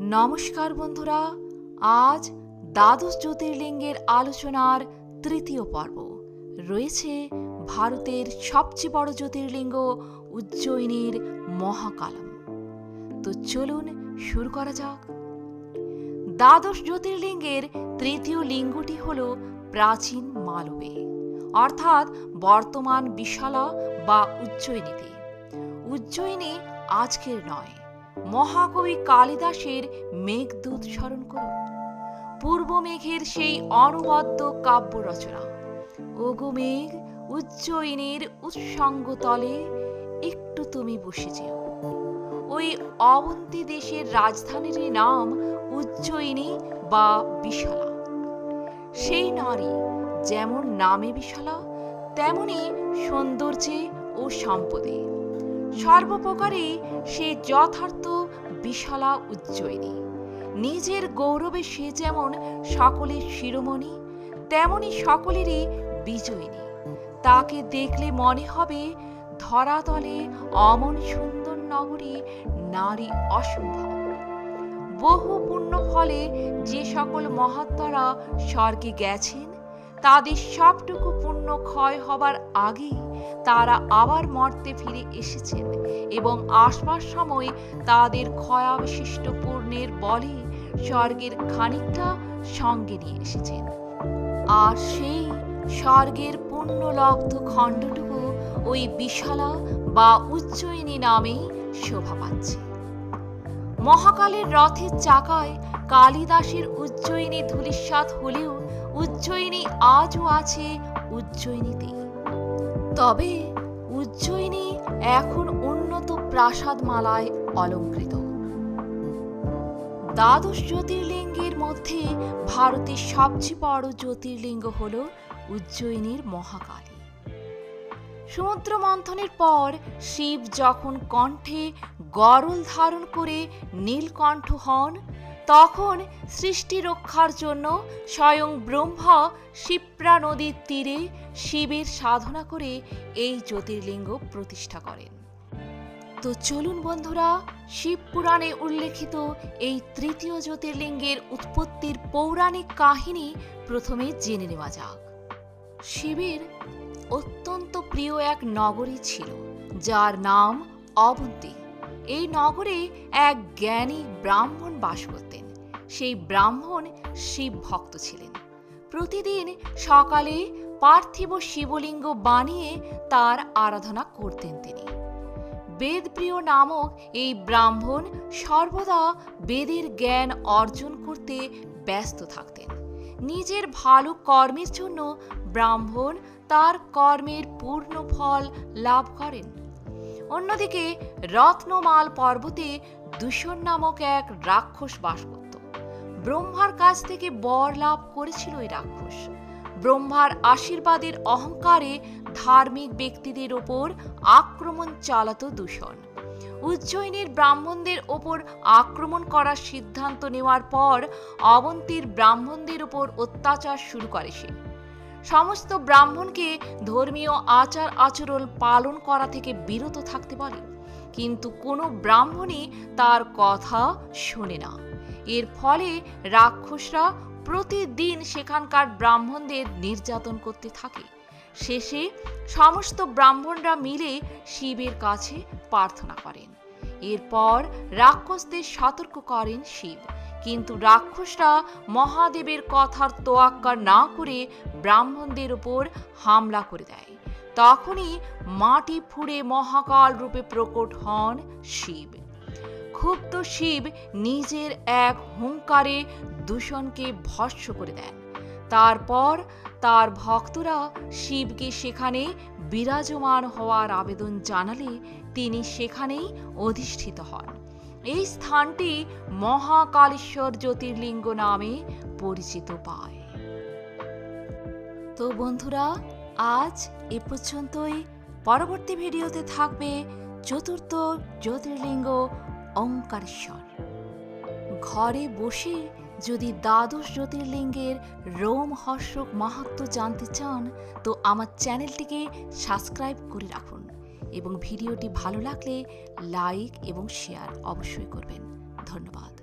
নমস্কার বন্ধুরা, আজ দ্বাদশ জ্যোতির্লিঙ্গের আলোচনার তৃতীয় পর্ব। রয়েছে ভারতের সবচেয়ে বড় জ্যোতির্লিঙ্গ উজ্জয়িনীর মহাকালম। তো চলুন শুরু করা যাক। দ্বাদশ জ্যোতির্লিঙ্গের তৃতীয় লিঙ্গটি হল প্রাচীন মালবে অর্থাৎ বর্তমান বিশালা বা উজ্জয়িনীতে। উজ্জয়িনী আজকের নয় মহাকবি কালিদাসের মেঘদূত স্মরণ করুন। পূর্ব মেঘের সেই অনবদ্য কাব্য রচনা। ওগো মেঘ, উজ্জয়িনীর উৎসঙ্গ তলে একটু তুমি বসে যেও। ওই অবন্তী দেশের রাজধানীর নাম উজ্জয়িনী বা বিশালা। সেই নারী যেমন নামে বিশালা, তেমনি সৌন্দর্যে ও সম্পদে। সর্বপ্রকারে সে যথার্থ বিশালা উজ্জয়িনী। নিজের গৌরবে সে যেমন সকলের শিরোমণি, তেমনি সকলেরই বিজয়িনী। তাকে দেখলে মনে হবে ধরাতলে অমন সুন্দর নগরী নারী অসম্ভব। বহু পুণ্য ফলে যে সকল মহাত্মারা স্বর্গে গেছেন তাদের সবটুকু পুণ্য ক্ষয় হবার আগেই তারা আবার মর্তে ফিরে এসেছেন এবং আসবার সময় তাদের ক্ষয়াবশিষ্ট পূর্ণের বলে স্বর্গের খানিকটা সঙ্গে নিয়ে এসেছেন। আর সেই স্বর্গের পুণ্যলব্ধ খণ্ডটুকু ওই বিশালা বা উজ্জয়িনী নামেই শোভা পাচ্ছে। মহাকালের রথের চাকায় কালিদাসের উজ্জয়িনী ধূলিসাৎ হলেও উজ্জয়িনী আজও আছে উজ্জয়িনীতেই। তবে উজ্জয়িনী এখন উন্নত প্রাসাদমালায় অলঙ্কৃত। দ্বাদশ জ্যোতির্লিঙ্গের মধ্যে ভারতের সবচেয়ে বড় জ্যোতির্লিঙ্গ হল উজ্জয়িনীর মহাকালী। সমুদ্র মন্থনের পর শিব যখন কণ্ঠে গরল ধারণ করে নীলকণ্ঠ হন তখন সৃষ্টি রক্ষার জন্য স্বয়ং ব্রহ্মা শিপ্রা নদীর তীরে শিবের সাধনা করে এই জ্যোতির্লিঙ্গ প্রতিষ্ঠা করেন। তো চলুন বন্ধুরা, শিব পুরাণে উল্লেখিত এই তৃতীয় জ্যোতির্লিঙ্গের উৎপত্তির পৌরাণিক কাহিনী প্রথমে জেনে নেওয়া যাক। শিবের অত্যন্ত প্রিয় এক নগরী ছিল, যার নাম অবন্তী। এই নগরে এক জ্ঞানী ব্রাহ্মণ বাস করতেন। সেই ব্রাহ্মণ শিব ভক্ত ছিলেন। প্রতিদিন সকালে পার্থিব শিবলিঙ্গ বানিয়ে তার আরাধনা করতেন তিনি। বেদপ্রিয় নামক এই ব্রাহ্মণ সর্বদা বেদের জ্ঞান অর্জন করতে ব্যস্ত থাকতেন। নিজের ভালো কর্মের জন্য ব্রাহ্মণ তার কর্মের পূর্ণ ফল লাভ করেন। অন্যদিকে রত্নমাল পর্বতে দূষণ নামক এক রাক্ষস বাস করত। ব্রহ্মার কাছ থেকে বর লাভ করেছিল ওই রাক্ষস। ব্রহ্মার আশীর্বাদের অহংকারে ধার্মিক ব্যক্তিদের ওপর আক্রমণ চালাতো দূষণ। উজ্জয়িনীর ব্রাহ্মণদের ওপর আক্রমণ করার সিদ্ধান্ত নেওয়ার পর অবন্তীর ব্রাহ্মণদের ওপর অত্যাচার শুরু করে সে। সমস্ত ব্রাহ্মণকে ধর্মীয় আচার আচরণ পালন করা থেকে বিরত থাকতে বলে কিন্তু কোনো ব্রাহ্মণই তার কথা শোনে না। এর ফলে রাক্ষসরা প্রতিদিন সেখানকার ব্রাহ্মণদের নির্যাতন করতে থাকে। শেষে সমস্ত ব্রাহ্মণরা মিলে শিবের কাছে প্রার্থনা করেন। এরপর রাক্ষসদের সতর্ক করেন শিব। কিন্তু রাক্ষসরা মহাদেবের কথার তোয়াক্কা না করে ব্রাহ্মণদের উপর হামলা করে দেয়। তখনই মাটি ফুঁড়ে মহাকাল রূপে প্রকট হন শিব। ক্ষুব্ধ শিব নিজের এক হুঙ্কারে দূষণকে ভস্য করে দেন। তারপর তার ভক্তরা শিবকে সেখানে বিরাজমান হওয়ার আবেদন জানালে তিনি সেখানেই অধিষ্ঠিত হন। এই স্থানটি মহাকালেশ্বর জ্যোতির্লিঙ্গ নামে পরিচিত পায়। তো বন্ধুরা, আজ এ পর্যন্তই। পরবর্তী ভিডিওতে থাকবে চতুর্থ জ্যোতির্লিঙ্গ ওঙ্কারেশ্বর ঘরে বসে যদি দ্বাদশ জ্যোতির্লিঙ্গের রোমহর্ষক মাহাত্ম জানতে চান, তো আমার চ্যানেলটিকে সাবস্ক্রাইব করে রাখুন। এবং ভিডিওটি ভালো লাগলে লাইক এবং শেয়ার অবশ্যই করবেন। ধন্যবাদ।